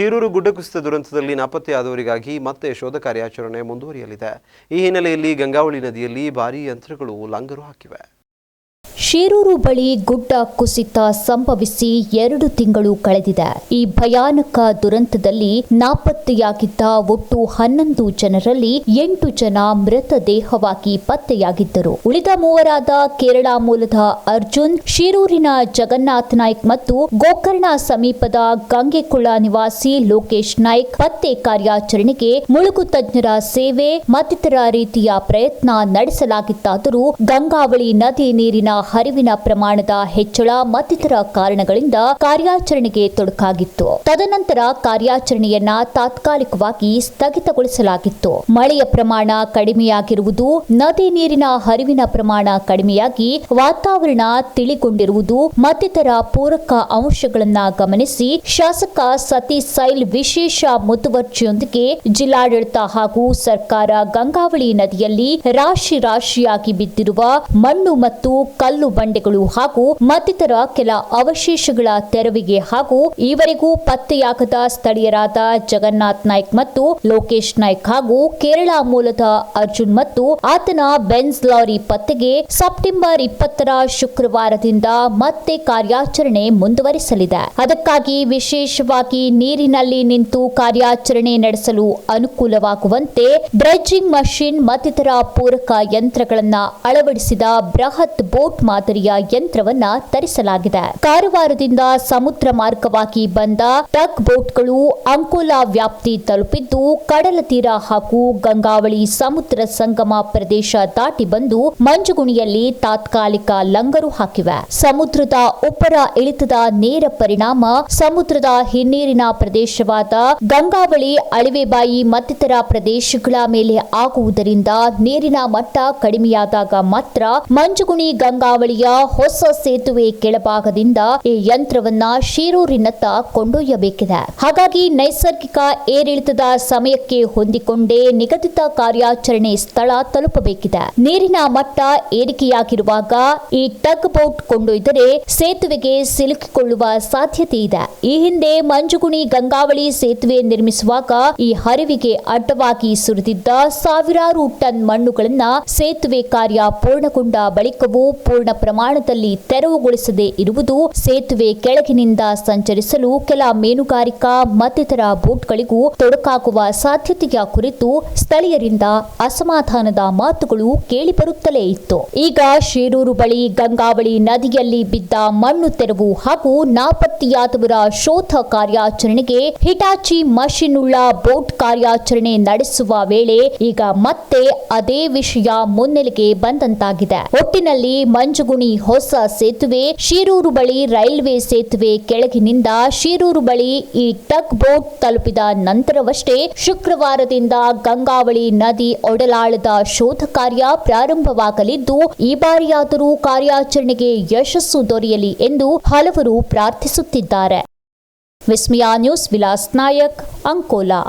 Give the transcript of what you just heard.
ಶಿರೂರು ಗುಡ್ಡ ಕುಸಿತ ದುರಂತದಲ್ಲಿ ನಾಪತ್ತೆಯಾದವರಿಗಾಗಿ ಮತ್ತೆ ಶೋಧ ಕಾರ್ಯಾಚರಣೆ ಮುಂದುವರಿಯಲಿದೆ. ಈ ಹಿನ್ನೆಲೆಯಲ್ಲಿ ಗಂಗಾವಳಿ ನದಿಯಲ್ಲಿ ಭಾರೀ ಯಂತ್ರಗಳು ಲಂಗರು ಹಾಕಿವೆ. ಶಿರೂರು ಬಳಿ ಗುಡ್ಡ ಕುಸಿತ ಸಂಭವಿಸಿ ಎರಡು ತಿಂಗಳು ಕಳೆದಿದೆ. ಈ ಭಯಾನಕ ದುರಂತದಲ್ಲಿ ನಾಪತ್ತೆಯಾಗಿದ್ದ ಒಟ್ಟು ಹನ್ನೊಂದು ಜನರಲ್ಲಿ ಎಂಟು ಜನ ಮೃತದೇಹವಾಗಿ ಪತ್ತೆಯಾಗಿದ್ದರು. ಉಳಿದ ಮೂವರಾದ ಕೇರಳ ಮೂಲದ ಅರ್ಜುನ್, ಶಿರೂರಿನ ಜಗನ್ನಾಥ್ ನಾಯ್ಕ್ ಮತ್ತು ಗೋಕರ್ಣ ಸಮೀಪದ ಗಂಗೆಕುಳ ನಿವಾಸಿ ಲೋಕೇಶ್ ನಾಯ್ಕ್ ಪತ್ತೆ ಕಾರ್ಯಾಚರಣೆಗೆ ಮುಳುಗು ತಜ್ಞರ ಸೇವೆ, ಮತ್ತಿತರ ರೀತಿಯ ಪ್ರಯತ್ನ ನಡೆಸಲಾಗಿತ್ತಾದರೂ ಗಂಗಾವಳಿ ನದಿ ನೀರಿನ ಹರಿವಿನ ಪ್ರಮಾಣದ ಹೆಚ್ಚಳ ಮತ್ತಿತರ ಕಾರಣಗಳಿಂದ ಕಾರ್ಯಾಚರಣೆಗೆ ತೊಡಕಾಗಿತ್ತು. ತದನಂತರ ಕಾರ್ಯಾಚರಣೆಯನ್ನ ತಾತ್ಕಾಲಿಕವಾಗಿ ಸ್ಥಗಿತಗೊಳಿಸಲಾಗಿತ್ತು. ಮಳೆಯ ಪ್ರಮಾಣ ಕಡಿಮೆಯಾಗಿರುವುದು, ನದಿ ನೀರಿನ ಹರಿವಿನ ಪ್ರಮಾಣ ಕಡಿಮೆಯಾಗಿ ವಾತಾವರಣ ತಿಳಿಗೊಂಡಿರುವುದು, ಮತ್ತಿತರ ಪೂರಕ ಅಂಶಗಳನ್ನ ಗಮನಿಸಿ ಶಾಸಕ ಸತೀಶ್ ಸೈಲ್ ವಿಶೇಷ ಮುತುವರ್ಜಿಯೊಂದಿಗೆ ಜಿಲ್ಲಾಡಳಿತ ಹಾಗೂ ಸರ್ಕಾರ ಗಂಗಾವಳಿ ನದಿಯಲ್ಲಿ ರಾಶಿ ರಾಶಿಯಾಗಿ ಬಿದ್ದಿರುವ ಮಣ್ಣು ಮತ್ತು ಕಲ್ಲು ಬಂಡೆಗಳು ಹಾಗೂ ಮತ್ತಿತರ ಕೆಲ ಅವಶೇಷಗಳ ತೆರವಿಗೆ ಹಾಗೂ ಈವರೆಗೂ ಪತ್ತೆಯಾಗದ ಸ್ಥಳೀಯರಾದ ಜಗನ್ನಾಥ್ ನಾಯ್ಕ್ ಮತ್ತು ಲೋಕೇಶ್ ನಾಯ್ಕ್ ಹಾಗೂ ಕೇರಳ ಮೂಲದ ಅರ್ಜುನ್ ಮತ್ತು ಆತನ ಬೆನ್ಸ್ ಲಾರಿ ಪತ್ತೆಗೆ ಸೆಪ್ಟೆಂಬರ್ ಇಪ್ಪತ್ತರ ಶುಕ್ರವಾರದಿಂದ ಮತ್ತೆ ಕಾರ್ಯಾಚರಣೆ ಮುಂದುವರಿಸಲಿದೆ. ಅದಕ್ಕಾಗಿ ವಿಶೇಷವಾಗಿ ನೀರಿನಲ್ಲಿ ನಿಂತು ಕಾರ್ಯಾಚರಣೆ ನಡೆಸಲು ಅನುಕೂಲವಾಗುವಂತೆ ಡ್ರೆಡ್ಜಿಂಗ್ ಮಷಿನ್ ಮತ್ತಿತರ ಪೂರಕ ಯಂತ್ರಗಳನ್ನು ಅಳವಡಿಸಿದ ಬೃಹತ್ ಬೋಟ್ ಮಾದರಿಯ ಯಂತ್ರವನ್ನ ತರಿಸಲಾಗಿದೆ. ಕಾರವಾರದಿಂದ ಸಮುದ್ರ ಮಾರ್ಗವಾಗಿ ಬಂದ ಟಗ್ ಬೋಟ್ಗಳು ಅಂಕೋಲಾ ವ್ಯಾಪ್ತಿ ತಲುಪಿದ್ದು, ಕಡಲ ತೀರ ಹಾಗೂ ಗಂಗಾವಳಿ ಸಮುದ್ರ ಸಂಗಮ ಪ್ರದೇಶ ದಾಟಿ ಬಂದು ಮಂಜುಗುಣಿಯಲ್ಲಿ ತಾತ್ಕಾಲಿಕ ಲಂಗರು ಹಾಕಿವೆ. ಸಮುದ್ರದ ಉಪ್ಪರ ಇಳಿತದ ನೇರ ಪರಿಣಾಮ ಸಮುದ್ರದ ಹಿನ್ನೀರಿನ ಪ್ರದೇಶವಾದ ಗಂಗಾವಳಿ, ಅಳಿವೆಬಾಯಿ ಮತ್ತಿತರ ಪ್ರದೇಶಗಳ ಮೇಲೆ ಆಗುವುದರಿಂದ ನೀರಿನ ಮಟ್ಟ ಕಡಿಮೆಯಾದಾಗ ಮಾತ್ರ ಮಂಜುಗುಣಿ ಗಂಗಾವಳಿಯ ಹೊಸ ಸೇತುವೆ ಕೆಳಭಾಗದಿಂದ ಈ ಯಂತ್ರವನ್ನ ಶಿರೂರಿನತ್ತ ಕೊಂಡೊಯ್ಯಬೇಕಿದೆ. ಹಾಗಾಗಿ ನೈಸರ್ಗಿಕ ಏರಿಳಿತದ ಸಮಯಕ್ಕೆ ಹೊಂದಿಕೊಂಡೇ ನಿಗದಿತ ಕಾರ್ಯಾಚರಣೆ ಸ್ಥಳ ತಲುಪಬೇಕಿದೆ. ನೀರಿನ ಮಟ್ಟ ಏರಿಕೆಯಾಗಿರುವಾಗ ಈ ಟಗ್ ಬೋಟ್ ಕೊಂಡೊಯ್ದರೆ ಸೇತುವೆಗೆ ಸಿಲುಕಿಕೊಳ್ಳುವ ಸಾಧ್ಯತೆ ಇದೆ. ಈ ಹಿಂದೆ ಮಂಜುಗುಣಿ ಗಂಗಾವಳಿ ಸೇತುವೆ ನಿರ್ಮಿಸುವಾಗ ಈ ಹರಿವಿಗೆ ಅಡ್ಡವಾಗಿ ಸುರಿದಿದ್ದ ಸಾವಿರಾರು ಟನ್ ಮಣ್ಣುಗಳನ್ನ ಸೇತುವೆ ಕಾರ್ಯ ಪೂರ್ಣಗೊಂಡ ಬಳಿಕವೂ ಪೂರ್ಣ ಪ್ರಮಾಣದಲ್ಲಿ ತೆರವುಗೊಳಿಸದೇ ಇರುವುದು ಸೇತುವೆ ಕೆಳಗಿನಿಂದ ಸಂಚರಿಸಲು ಕೆಲ ಮೀನುಗಾರಿಕಾ ಮತ್ತಿತರ ಬೋಟ್ಗಳಿಗೂ ತೊಡಕಾಗುವ ಸಾಧ್ಯತೆಯ ಕುರಿತು ಸ್ಥಳೀಯರಿಂದ ಅಸಮಾಧಾನದ ಮಾತುಗಳು ಕೇಳಿಬರುತ್ತಲೇ ಇತ್ತು. ಈಗ ಶಿರೂರು ಬಳಿ ಗಂಗಾವಳಿ ನದಿಯಲ್ಲಿ ಬಿದ್ದ ಮಣ್ಣು ತೆರವು ಹಾಗೂ ನಾಪತ್ತೆಯಾದವರ ಶೋಧ ಕಾರ್ಯಾಚರಣೆಗೆ ಹಿಟಾಚಿ ಮಷಿನ್ ಉಳ್ಳ ಬೋಟ್ ಕಾರ್ಯಾಚರಣೆ ನಡೆಸುವ ವೇಳೆ ಈಗ ಮತ್ತೆ ಅದೇ ವಿಷಯ ಮುನ್ನೆಲೆಗೆ ಬಂದಂತಾಗಿದೆ. ಒಟ್ಟಿನಲ್ಲಿ ಮಂಜುಗುಣಿ ಹೊಸ ಸೇತುವೆ ಶಿರೂರು ಬಳಿ ರೈಲ್ವೆ ಸೇತುವೆ ಕೆಳಗಿನಿಂದ ಶಿರೂರು ಬಳಿ ಈ ಟಕ್ ಬೋಟ್ ತಲುಪಿದ ನಂತರವಷ್ಟೇ ಶುಕ್ರವಾರದಿಂದ ಗಂಗಾವಳಿ ನದಿ ಒಡಲಾಳದ ಶೋಧ ಕಾರ್ಯ ಪ್ರಾರಂಭವಾಗಲಿದ್ದು, ಈ ಬಾರಿಯಾದರೂ ಕಾರ್ಯಾಚರಣೆಗೆ ಯಶಸ್ಸು ದೊರೆಯಲಿ ಎಂದು ಹಲವರು ಪ್ರಾರ್ಥಿಸುತ್ತಿದ್ದಾರೆ. ವಿಸ್ಮಯಾ ನ್ಯೂಸ್ ವಿಲಾಸ್ ನಾಯಕ್, ಅಂಕೋಲಾ.